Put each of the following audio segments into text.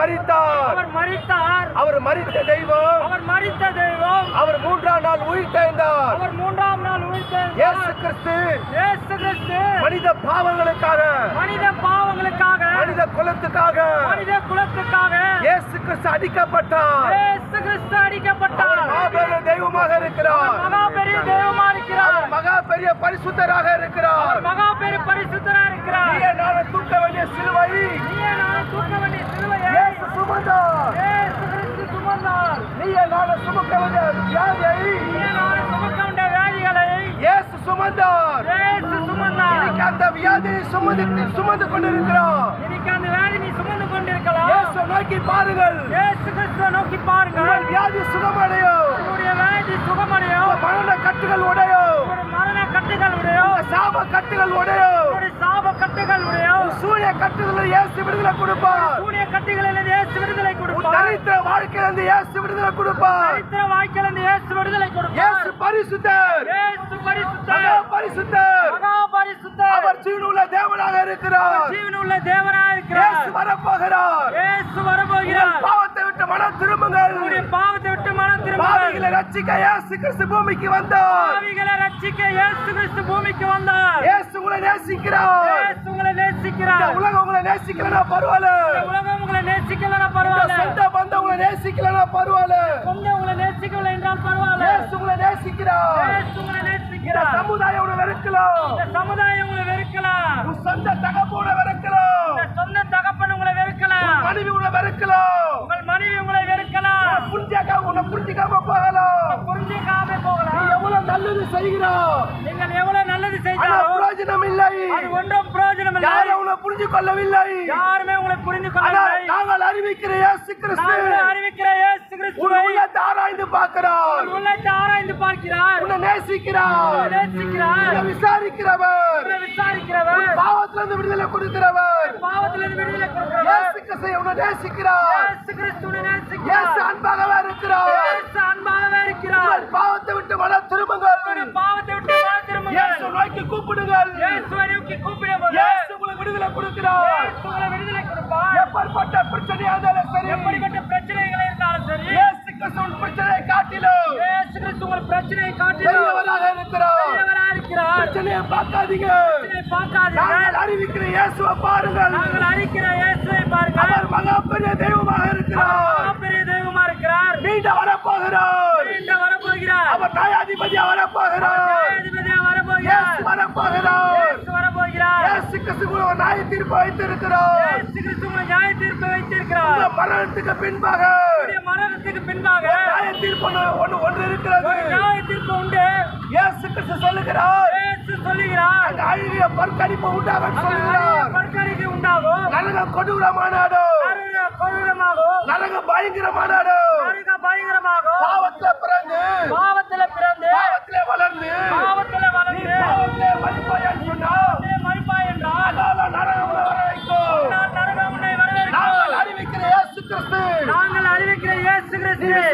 மரித்தார். அவர் மரித்தார். அவர் மரித்த தெய்வம். அவர் மரித்த தெய்வம். அவர் மூன்றாம் நாள் உயிர்த்தெழுந்தார் அவர் மூன்றாம் நாள் இயேசு உயிர்த்தெழுந்தார் கிறிஸ்து. இயேசு கிறிஸ்து. மனித பாவங்களுக்காக. மனித பாவங்களுக்காக. மனித குலத்துக்காக. மனித குலத்துக்காக. இயேசு கிறிஸ்து அடிக்கப்பட்டார். இயேசு கிறிஸ்து அடிக்கப்பட்டார். மாபெரும் தெய்வமாக இருக்கிறார். மகா பெரிய தெய்வமா இருக்கிறார் அவர் மகா பெரிய பரிசுத்தராக இருக்கிறார். மகா பெரிய பரிசுத்தரா இருக்கிறார். நீயே நானும் தூக்க வேண்டிய சிலுவை. நீயே நான் தூக்க வேண்டிய சிலுவையை. இயேசு சுமந்தார். இயேசு கிறிஸ்து சுமந்தார். நீயே நானும் சுமக்க வேண்டிய வியாதியை. நீயே நான் சுமக்க வேண்டிய வியாதிகளை. இயேசு சுமந்தார். இயேசு சுமந்தார். இன்னைக்கு அந்த வியாதியை சுமந்து சுமந்து கொண்டிருக்கிறோம் இன்னைக்கு அந்த வியாதி நீ சுமந்து கொண்டிருக்கலாம். இயேசு நோக்கி பாருங்கள். இயேசு கிறிஸ்துவை நோக்கி பாருங்கள். வியாதி சுகமடையும். உங்களுடைய வியாதி சுகமடையும். மரண கட்டுகள் உடையும் ஒரு மரண கட்டுகள் உடையும் உங்கள் சாப கட்டுகள் உடையும் சாப கட்டுகள் உடையும் சூரிய கட்டுகள் இயேசு விடுதலை கொடுப்பார். சூரிய கட்டுகளில் இயேசு விடுதலை கொடுப்பார். தரித்திர வாழ்க்கையிலிருந்து இயேசு விடுதலை கொடுப்பார். சரித்திர வாழ்க்கையில் இயேசு விடுதலை இயேசு கொடுப்பார் பரிசுத்தர். இயேசு பரிசுத்தர். மகா பரிசுத்தர். மகா பரிசுத்தர். அவர் ஜீவனுள்ள தேவனாக இருக்கிறார். ஜீவனுள்ள தேவனா இயேசு இருக்கிறார் வரப்போகிறார். இயேசு வரப்போகிறார். பாவத்தை விட்டு மனம் திரும்புங்கள். பாவத்தை விட்டு மனம் பாவிகளை திரும்ப ரட்சிக்க இயேசு கிறிஸ்து பூமிக்கு வந்தார். பாவிகளை இயேசு கிறிஸ்து பூமிக்கு வந்தார். இயேசு உங்களை நேசிக்கிறார். இயேசு உங்களை இந்த நேசிக்கிறார் உலகம் உங்களை நேசிக்கலனா பரவாயில்ல. இந்த உலகம் உங்களை நேசிக்கலனா இந்த பரவாயில்ல. சொந்த பந்தம் உங்களை நேசிக்கலனா பரவாயில்ல. சொந்த உங்களை நேசிக்கவில்லை என்றால் பரவாயில்ல. இயேசு உங்களை நேசிக்கிறார். இயேசு உங்களை நேசிக்கிறார். சமுதாயம் உங்களை வெறுக்கலாம். இந்த சமுதாயம் உங்களை வெறுக்கலாம். உன் சொந்த தகப்பு உங்களை வெறுக்கலாம். இந்த சொந்த தகப்பன் உங்களை வெறுக்கலாம். மனைவி உங்களை வெறுக்கலாம். உங்கள் மனைவி உங்களை வெறுக்கலாம். புரிஞ்சாக்காம உன்னை புரிஞ்சுக்காம போகலாம். புரிஞ்சிக்காம போகலாம். நல்லது செய்கிறோம் நீங்கள் எவ்வளவு நல்லது செய்தாலும் பிரயோஜனம் இல்லை அது ஒன்றும் பிரயோஜனம் இல்லை யாரும் உங்களை புரிஞ்சு கொள்ளவில்லை யாருமே உங்களை புரிந்து கொள்ளவில்லை நாங்கள் அறிவிக்கிற இயேசு கிறிஸ்து அறிவிக்கிற இயேசு உன் கிறிஸ்துவை உள்ளத்தை ஆராய்ந்து பார்க்கிறார். உள்ளத்தை ஆராய்ந்து பார்க்கிறார். உன்னை நேசிக்கிறார். நேசிக்கிறார். உன்னை விசாரிக்கிறவர். விசாரிக்கிறவர். பாவத்திலிருந்து விடுதலை கொடுக்கிறவர். பாவத்திலிருந்து விடுதலை கொடுக்கிறவர். இயேசு கிறிஸ்து உன்னை நேசிக்கிறார். இயேசு கிறிஸ்துவை இயேசு நேசிக்கிறார். அன்பாகவே இருக்கிறார். பாவத்தை விட்டு திரும்புங்கள் இயேசு நோக்கி கூப்பிடுங்கள். இயேசுவை நோக்கி கூப்பிடும்போது இயேசு உங்களுக்கு விடுதலை கொடுக்கிறார். இயேசு உங்களை விடுதலை கொடுப்பார். எப்பேற்பட்ட பிரச்சனையா இருந்தாலும் சரி. எப்படிப்பட்ட பிரச்சனைகள் இருந்தாலும் சரி. இயேசு கிறிஸ்து உன் பிரச்சனையை காட்டிலும் இயேசு கிறிஸ்து உங்கள் பிரச்சனையை காட்டிலும் பெரியவராக இருக்கிறார். பெரியவரா இருக்கிறார். பிரச்சனையை பார்க்காதீங்க. பிரச்சனையை பார்க்காதீங்க. நாங்கள் அறிவிக்கிற இயேசுவை பாருங்கள். நாங்கள் அறிக்கிற இயேசுவை பாருங்கள். அவர் மகா பெரிய தெய்வமாக இருக்கிறார். பெரிய தெய்வமா இருக்கிறார். மீண்டும் வரப்போகிறார் நியாயாதிபதியா வரப்போகிறார் வரப்போகிறார் ஒரு நியாய தீர்ப்பு வைத்திருக்கிறார் நியாய தீர்ப்பு வைத்திருக்கிறார். மரணத்துக்கு பின்பாக. மரணத்துக்கு பின்பாக. நியாய தீர்ப்பு ஒன்று ஒன்று இருக்கிறது. நியாய தீர்ப்பு உண்டு. இயேசு கிறிஸ்து சொல்லுகிறார். இயேசு சொல்லுகிறார். அந்த அழுகிய பற்கடிப்பு உண்டாக சொல்லுகிறார். பற்கடிக்கு உண்டாகும். நரக கொடூரமானாடும் நரக கொடூரமாகும். நரக பயங்கரமானாடும்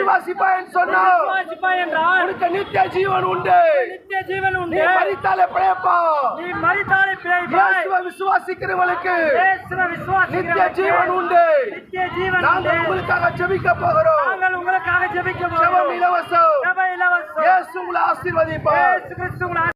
நீ கிறிஸ்து விசுவாசிப்பாயன்னு சொன்னா விசுவாசிப்பாய் என்றால் உனக்கு நித்திய ஜீவன் உண்டு. நித்திய ஜீவன் நீ உண்டு. மறித்தாலே பிழைப்பா. நீ மறித்தாலே பிழைப்பாய் இயேசுவை விசுவாசிக்கிறவங்களுக்கு இயேசுவை நித்திய விசுவாசிக்கிறவர்களுக்கு ஜீவன் உண்டு. நித்திய ஜீவன் நாங்கள் உங்களுக்காக ஜெபிக்க போகிறோம். நாங்கள் உங்களுக்காக ஜெபிக்க ஜெபம் போகிறோம். இலவசம். ஜெப இலவசம். இயேசு உங்களை ஆசீர்வதிப்பார். இயேசு கிறிஸ்து உங்களை